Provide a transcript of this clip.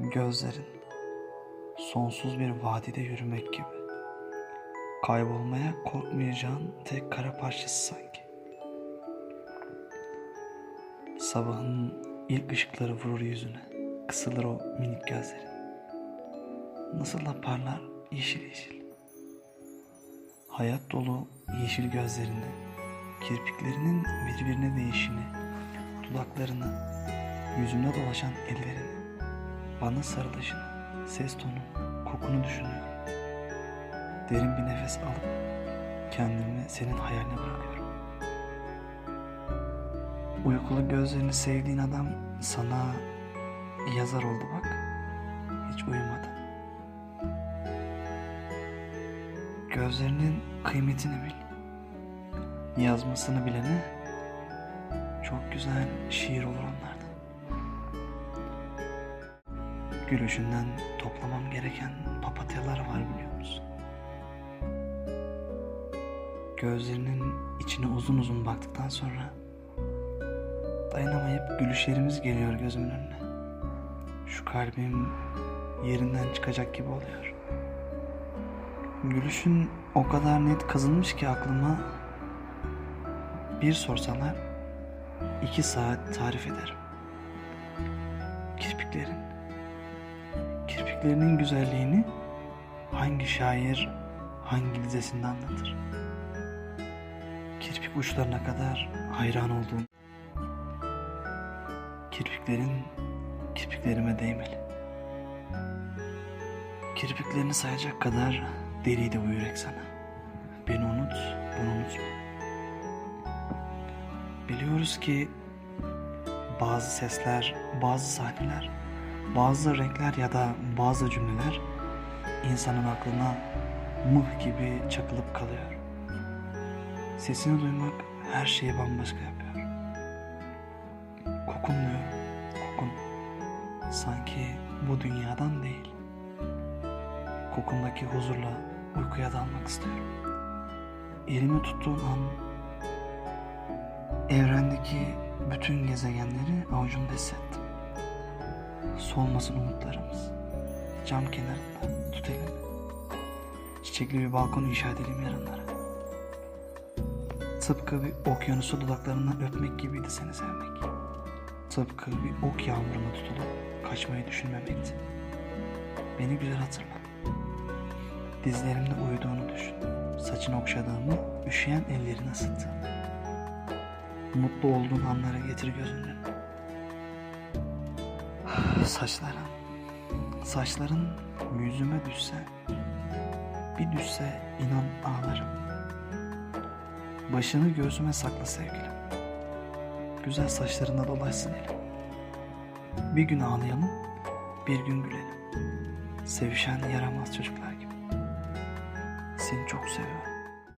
Gözlerin sonsuz bir vadide yürümek gibi. Kaybolmaya korkmayacağın tek kara parçası sanki. Sabahın ilk ışıkları vurur yüzüne. Kısılır o minik gözlerin. Nasıl da parlar yeşil yeşil. Hayat dolu yeşil gözlerini, kirpiklerinin birbirine değişini, dudaklarını, yüzümde dolaşan ellerini, bana sarılışını, ses tonu, kokunu düşünüyorum. Derin bir nefes alıp kendimi senin hayaline bırakıyorum. Uykulu gözlerini sevdiğin adam sana yazar oldu bak. Hiç uyumadan. Gözlerinin kıymetini bil. Yazmasını bilene çok güzel şiir olur onlardan. Gülüşünden toplamam gereken papatyalar var biliyor musun? Gözlerinin içine uzun uzun baktıktan sonra dayanamayıp gülüşlerimiz geliyor gözümün önüne. Şu kalbim yerinden çıkacak gibi oluyor. Gülüşün o kadar net kazınmış ki aklıma bir sorsalar iki saat tarif ederim. Kirpiklerinin güzelliğini hangi şair hangi dizesinde anlatır? Kirpik uçlarına kadar hayran olduğum kirpiklerin kirpiklerime değmeli. Kirpiklerini sayacak kadar deliydi bu yürek sana. Beni unut, bunu unutma. Biliyoruz ki bazı sesler, bazı sahneler, bazı renkler ya da bazı cümleler insanın aklına mıh gibi çakılıp kalıyor. Sesini duymak her şeyi bambaşka yapıyor. Kokun kokun. Sanki bu dünyadan değil. Kokundaki huzurla uykuya dalmak istiyorum. Elimi tuttuğun an evrendeki bütün gezegenleri avucumda hissettim. Solmasın umutlarımız. Cam kenarında tut elimi. Çiçekli bir balkon inşa edelim yarınlara. Tıpkı bir okyanusu dudaklarından öpmek gibiydi seni sevmek. Tıpkı bir ok yağmuruna tutulup kaçmayı düşünmemekti. Beni güzel hatırla. Dizlerimde uyuduğunu düşün. Saçını okşadığımı, üşüyen ellerini ısıttığımı. Mutlu olduğun anları getir gözünden. Saçların, saçların yüzüme düşse, bir düşse inan ağlarım. Başını göğsüme sakla sevgilim. Güzel saçlarında dolaşsın elim. Bir gün ağlayalım, bir gün gülelim. Sevişen yaramaz çocuklar gibi. Seni çok seviyorum.